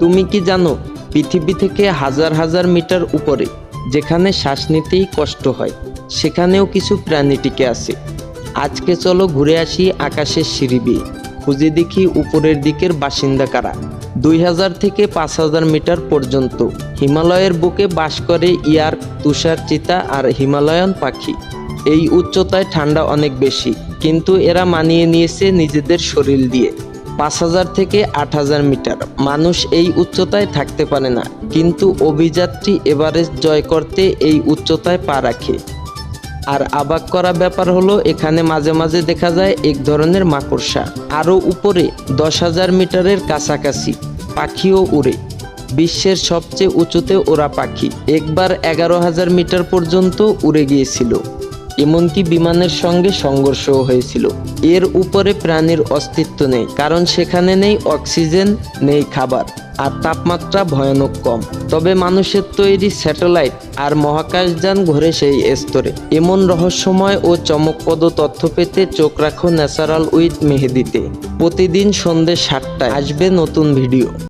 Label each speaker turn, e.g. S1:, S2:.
S1: তুমি কি জানো, পৃথিবী থেকে হাজার হাজার মিটার উপরে, যেখানে শ্বাস নিতেই কষ্ট হয়, সেখানেও কিছু প্রাণী টিকে আছে। আজকে চলো ঘুরে আসি আকাশের সিঁড়ি বেয়ে। খুঁজে দেখি উপরের দিকের বাসিন্দা কারা। দুই হাজার থেকে পাঁচ হাজার মিটার পর্যন্ত হিমালয়ের বুকে বাস করে ইয়ার, তুষার, চিতা আর হিমালয়ান পাখি। এই উচ্চতায় ঠান্ডা অনেক বেশি, কিন্তু এরা মানিয়ে নিয়েছে নিজেদের শরীর দিয়ে। পাঁচ হাজার থেকে আট হাজার মিটার। মানুষ এই উচ্চতায় থাকতে পারে না, কিন্তু অভিযাত্রী এভারেস্ট জয় করতে এই উচ্চতায় পা রাখে। আর অবাক করা ব্যাপার হলো, এখানে মাঝে মাঝে দেখা যায় এক ধরনের মাকড়সা। আরও উপরে দশ হাজার মিটারের কাছাকাছি, পাখিও উড়ে। বিশ্বের সবচেয়ে উঁচুতে ওরা পাখি। একবার এগারো হাজার মিটার পর্যন্ত উড়ে গিয়েছিল। এমনকি বিমানের সঙ্গে সংঘর্ষও হয়েছিল। এর উপরে প্রাণীর অস্তিত্ব নেই, কারণ সেখানে নেই অক্সিজেন, নেই খাবার, আর তাপমাত্রা ভয়ানক কম। তবে মানুষের তৈরি স্যাটেলাইট আর মহাকাশযান ঘোরে সেই স্তরে। এমন রহস্যময় ও চমকপ্রদ তথ্য পেতে চোখ রাখো ন্যাচারাল উইথ মেহেদিতে। প্রতিদিন সন্ধ্যে সাতটায় আসবে নতুন ভিডিও।